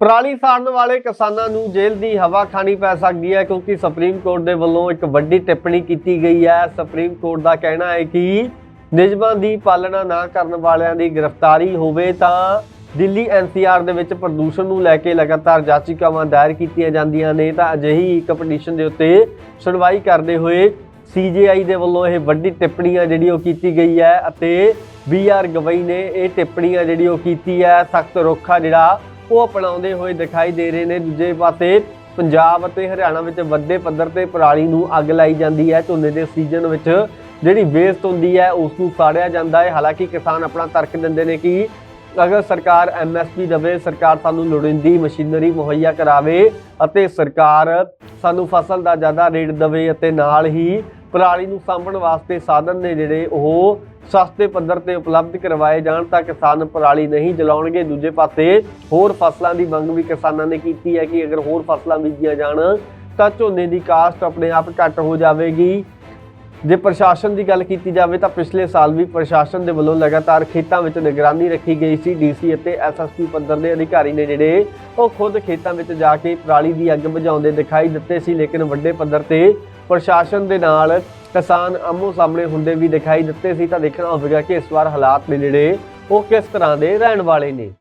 ਪਰਾਲੀ ਸਾੜਨ ਵਾਲੇ ਕਿਸਾਨਾਂ ਨੂੰ ਜੇਲ੍ਹ ਦੀ ਹਵਾ ਖਾਣੀ ਪੈ ਸਕਦੀ ਹੈ ਕਿਉਂਕਿ ਸੁਪਰੀਮ ਕੋਰਟ ਦੇ ਵੱਲੋਂ ਇੱਕ ਵੱਡੀ ਟਿੱਪਣੀ ਕੀਤੀ ਗਈ ਹੈ। ਸੁਪਰੀਮ ਕੋਰਟ ਦਾ ਕਹਿਣਾ ਹੈ ਕਿ ਨਿਯਮਾਂ ਦੀ ਪਾਲਣਾ ਨਾ ਕਰਨ ਵਾਲਿਆਂ ਦੀ ਗ੍ਰਿਫਤਾਰੀ ਹੋਵੇ ਤਾਂ ਦਿੱਲੀ ਐਨਸੀਆਰ ਦੇ ਵਿੱਚ ਪ੍ਰਦੂਸ਼ਣ ਨੂੰ ਲੈ ਕੇ ਲਗਾਤਾਰ ਜਾਚਿਕਾਵਾਂ ਦਾਇਰ ਕੀਤੀਆਂ ਜਾਂਦੀਆਂ ਨੇ। ਤਾਂ ਅਜਿਹੀ ਇੱਕ ਪਟੀਸ਼ਨ ਦੇ ਉੱਤੇ ਸੁਣਵਾਈ ਕਰਦੇ ਹੋਏ ਸੀਜੀਆਈ ਦੇ ਵੱਲੋਂ ਇਹ ਵੱਡੀ ਟਿੱਪਣੀ ਆ ਜਿਹੜੀ ਉਹ ਕੀਤੀ ਗਈ ਹੈ ਅਤੇ ਬੀ ਆਰ ਗਵਈ ਨੇ ਇਹ ਟਿੱਪਣੀਆਂ ਜਿਹੜੀ ਉਹ ਕੀਤੀ ਹੈ। ਸਖਤ ਰੁੱਖਾ ਜਿਹੜਾ ਉਹ ਅਪਣਾਉਂਦੇ ਹੋਏ ਦਿਖਾਈ ਦੇ ਰਹੇ ਨੇ। ਦੂਜੇ ਪਾਸੇ ਪੰਜਾਬ ਅਤੇ ਹਰਿਆਣਾ ਵਿੱਚ ਵੱਡੇ ਪੱਧਰ ਤੇ ਪਰਾਲੀ ਨੂੰ ਅੱਗ ਲਾਈ ਜਾਂਦੀ ਹੈ। ਝੋਨੇ ਦੇ ਸੀਜ਼ਨ ਵਿੱਚ ਜਿਹੜੀ ਵੇਸਟ ਹੁੰਦੀ ਹੈ ਉਸ ਨੂੰ ਸਾੜਿਆ ਜਾਂਦਾ ਹੈ। ਹਾਲਾਂਕਿ ਕਿਸਾਨ ਆਪਣਾ ਤਰਕ ਦਿੰਦੇ ਨੇ ਕਿ ਅਗਰ ਸਰਕਾਰ ਐਮਐਸਪੀ ਦੇਵੇ, ਸਰਕਾਰ ਸਾਨੂੰ ਲੋੜੀਂਦੀ ਮਸ਼ੀਨਰੀ ਮੁਹੱਈਆ ਕਰਾਵੇ ਅਤੇ ਸਰਕਾਰ ਸਾਨੂੰ ਫਸਲ ਦਾ ਜ਼ਿਆਦਾ ਰੇਟ ਦੇਵੇ ਅਤੇ ਨਾਲ ਹੀ ਪਰਾਲੀ ਨੂੰ ਸਾਂਭਣ ਵਾਸਤੇ ਸਾਧਨ ਨੇ ਜਿਹੜੇ ਉਹ ਸਸਤੇ ਪੱਧਰ ਤੇ ਉਪਲਬਧ ਕਰਵਾਏ ਜਾਣ ਤਾਂ ਕਿਸਾਨ ਪਰਾਲੀ ਨਹੀਂ ਜਲਾਉਣਗੇ। ਦੂਜੇ ਪਾਸੇ ਹੋਰ ਫਸਲਾਂ ਦੀ ਮੰਗ ਵੀ ਕਿਸਾਨਾਂ ਨੇ ਕੀਤੀ ਹੈ ਕਿ ਅਗਰ ਹੋਰ ਫਸਲਾਂ ਬੀਜੀਆਂ ਜਾਣ ਤਾਂ ਝੋਨੇ ਦੀ ਕਾਸਟ ਆਪਣੇ ਆਪ ਘੱਟ ਹੋ ਜਾਵੇਗੀ। ਜੇ ਪ੍ਰਸ਼ਾਸਨ ਦੀ ਗੱਲ ਕੀਤੀ ਜਾਵੇ ਤਾਂ ਪਿਛਲੇ ਸਾਲ ਵੀ ਪ੍ਰਸ਼ਾਸਨ ਦੇ ਵੱਲੋਂ ਲਗਾਤਾਰ ਖੇਤਾਂ ਵਿੱਚ ਨਿਗਰਾਨੀ ਰੱਖੀ ਗਈ ਸੀ। ਡੀਸੀ ਅਤੇ ਐਸਐਸਪੀ ਪੱਧਰ ਦੇ ਅਧਿਕਾਰੀ ਨੇ ਜਿਹੜੇ ਉਹ ਖੁਦ ਖੇਤਾਂ ਵਿੱਚ ਜਾ ਕੇ ਪਰਾਲੀ ਦੀ ਅੱਗ ਬੁਝਾਉਂਦੇ ਦਿਖਾਈ ਦਿੱਤੇ ਸੀ, ਲੇਕਿਨ ਵੱਡੇ ਪੱਧਰ ਤੇ ਪ੍ਰਸ਼ਾਸਨ ਦੇ ਨਾਲ ਕਿਸਾਨ ਆਮੋ ਸਾਹਮਣੇ ਹੁੰਦੇ ਵੀ ਦਿਖਾਈ ਦਿੱਤੇ ਸੀ। ਤਾਂ ਦੇਖਣਾ ਹੋਵੇਗਾ ਕਿ ਇਸ ਵਾਰ ਹਾਲਾਤ ਨੇ ਜਿਹੜੇ, ਉਹ ਕਿਸ ਤਰ੍ਹਾਂ ਦੇ ਰਹਿਣ ਵਾਲੇ ਨੇ।